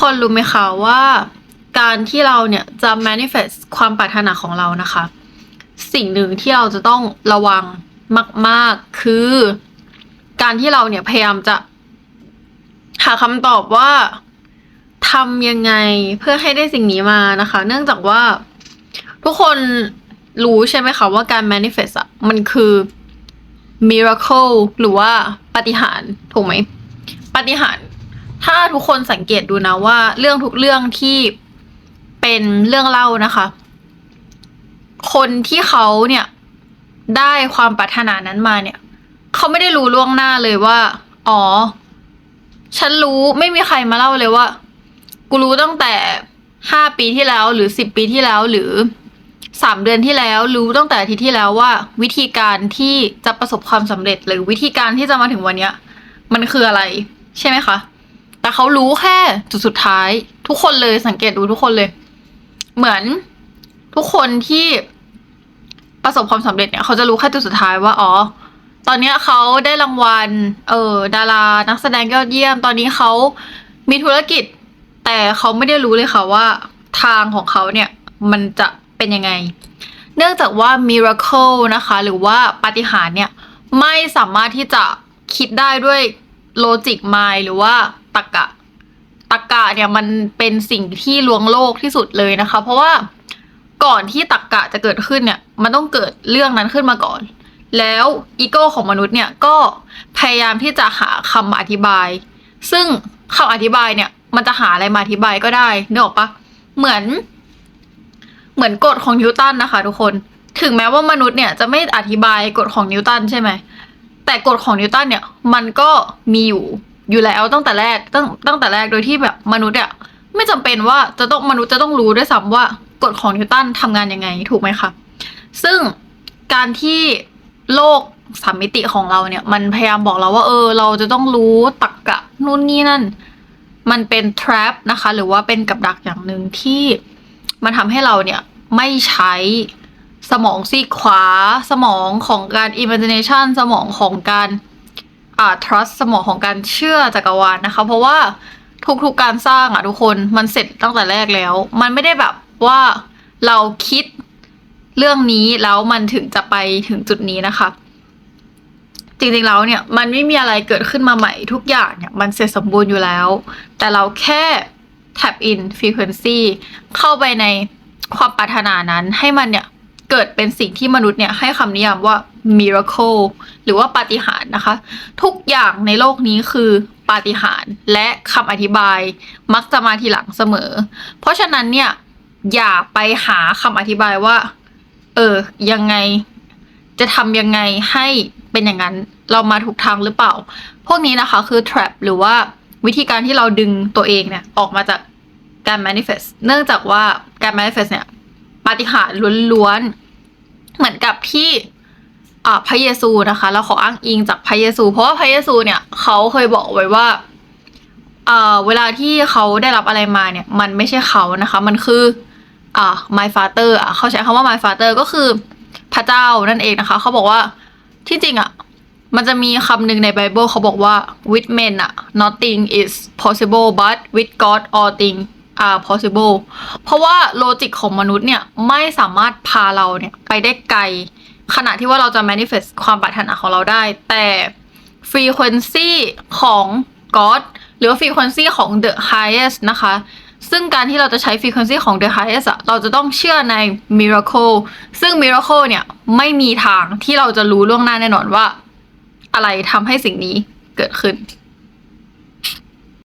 คนรู้ไหมคะว่าการที่เราเนี่ยจะ manifest ความปรารถนาของเรานะคะ สิ่งหนึ่งที่เราจะต้องระวังมาก ๆ คือ การที่เราเนี่ยพยายามจะ หาคำตอบว่าทำยังไงเพื่อให้ได้สิ่งนี้มานะคะ เนื่องจากว่า ทุกคนรู้ใช่ไหมคะว่าการ manifest อะมันคือ miracle หรือว่าปาฏิหาริย์ถูกไหมปาฏิหาริย์ ถ้าทุกคนสังเกตดูนะว่า เรื่องทุกเรื่องที่เป็นเรื่องเล่านะคะ คนที่เขาเนี่ยได้ความปรารถนานั้นมาเนี่ย เขาไม่ได้รู้ล่วงหน้าเลยว่า อ๋อ ฉันรู้ไม่มีใครมาเล่าเลยว่า กูรู้ตั้งแต่ห้าปีที่แล้วหรือสิบปีที่แล้วหรือสามเดือนที่แล้วรู้ตั้งแต่อาทิตย์ที่แล้วว่า วิธีการที่จะประสบความสำเร็จหรือวิธีการที่จะมาถึงวันเนี้ย มันคืออะไร ใช่ไหมคะ แต่เขารู้แค่จุดสุดท้าย ทุกคนเลยสังเกตดูทุกคนเลย เหมือนทุกคนที่ประสบความสำเร็จเนี่ยเขาจะรู้แค่จุดสุดท้ายว่าอ๋อ ตอนเนี้ยเขาได้รางวัล เออดารานักแสดงยอดเยี่ยม ตอนนี้เขามีธุรกิจ แต่เขาไม่ได้รู้เลยค่ะว่า ทางของเขาเนี่ย มันจะเป็นยังไง เนื่องจากว่า miracle นะคะ หรือว่าปาฏิหาริย์เนี่ย ไม่สามารถที่จะคิดได้ด้วย โลจิกไมหรือว่าตรรกะตรรกะเนี่ยมันเป็นสิ่งที่ลวงโลกที่สุดเลยนะคะ เพราะว่าก่อนที่ตรรกะจะเกิดขึ้นเนี่ย มันต้องเกิดเรื่องนั้นขึ้นมาก่อน แล้วอีโก้ของมนุษย์เนี่ยก็พยายามที่จะหาคำอธิบาย ซึ่งคำอธิบายเนี่ย มันจะหาอะไรมาอธิบายก็ได้นึกออกปะเหมือน เหมือนกฎของนิวตันนะคะ ทุกคน ถึงแม้ว่ามนุษย์เนี่ยจะไม่อธิบายกฎของนิวตันใช่ไหม แต่กฎของนิวตันเนี่ยมันก็มีอยู่อยู่แล้วตั้งแต่แรกตั้งตั้งแต่แรกโดยที่แบบมนุษย์อะไม่จำเป็นว่าจะต้องมนุษย์จะต้องรู้ด้วยซ้ำว่ากฎของนิวตันทำงานยังไงถูกไหมคะซึ่งการที่โลกสามมิติของเราเนี่ย มันพยายามบอกเราว่า เออ เราจะต้องรู้ตรกกะนู่นนี่นั่น มันเป็น trap นะคะ หรือว่าเป็นกับดักอย่างหนึ่งที่มันทำให้เราเนี่ยไม่ใช้ สมองซีกขวา สมองของการ imagination สมองของการอ่า trust สมองของการเชื่อจักรวาลนะคะ เพราะว่าทุกๆการสร้างอะทุกคนมันเสร็จตั้งแต่แรกแล้ว มันไม่ได้แบบว่าเราคิดเรื่องนี้แล้วมันถึงจะไปถึงจุดนี้นะคะ จริงๆแล้วเนี่ยมันไม่มีอะไรเกิดขึ้นมาใหม่ทุกอย่างเนี่ยมันเสร็จสมบูรณ์อยู่แล้ว แต่เราแค่ tap in frequency เข้าไปในความปรารถนานั้นให้มันเนี่ย เกิดเป็นสิ่งที่มนุษย์เนี่ยให้คำนิยามว่า miracle หรือว่าปาฏิหาริย์นะคะ ทุกอย่างในโลกนี้คือปาฏิหาริย์และคำอธิบายมักจะมาทีหลังเสมอ เพราะฉะนั้นเนี่ยอย่าไปหาคำอธิบายว่า เออ ยังไงจะทำยังไงให้เป็นอย่างนั้น เรามาถูกทางหรือเปล่า พวกนี้นะคะคือ trap หรือว่าวิธีการที่เราดึงตัวเองเนี่ยออกมาจากการ manifest เนื่องจากว่าการ manifest เนี่ย ปาฏิหาริย์ล้วนๆ เหมือนกับที่พระเยซูนะคะ เราขออ้างอิงจากพระเยซู เพราะว่าพระเยซูเนี่ยเขาเคยบอกไว้ว่าเวลาที่เขาได้รับอะไรมาเนี่ย มันไม่ใช่เขานะคะ มันคืออ่า my father อะเขาใช้คำว่า my father ก็คือพระเจ้านั่นเองนะคะ เขาบอกว่าที่จริงอะ มันจะมีคำหนึ่งในไบเบิลเขาบอกว่า with men อะ nothing is possible but with God all things are possible เพราะว่าโลจิกของมนุษย์เนี่ย ไม่สามารถพาเราเนี่ย ไปได้ไกล ขณะที่ว่าเราจะ manifest ความปรารถนาของเราได้ แต่ frequency ของ God หรือว่า frequency ของ the highest นะคะ ซึ่งการที่เราจะใช้ frequency ของ the highest อะเราจะต้องเชื่อใน miracle ซึ่ง miracle เนี่ย ไม่มีทางที่เราจะรู้ล่วงหน้าแน่นอนว่า อะไรทำให้สิ่งนี้เกิดขึ้น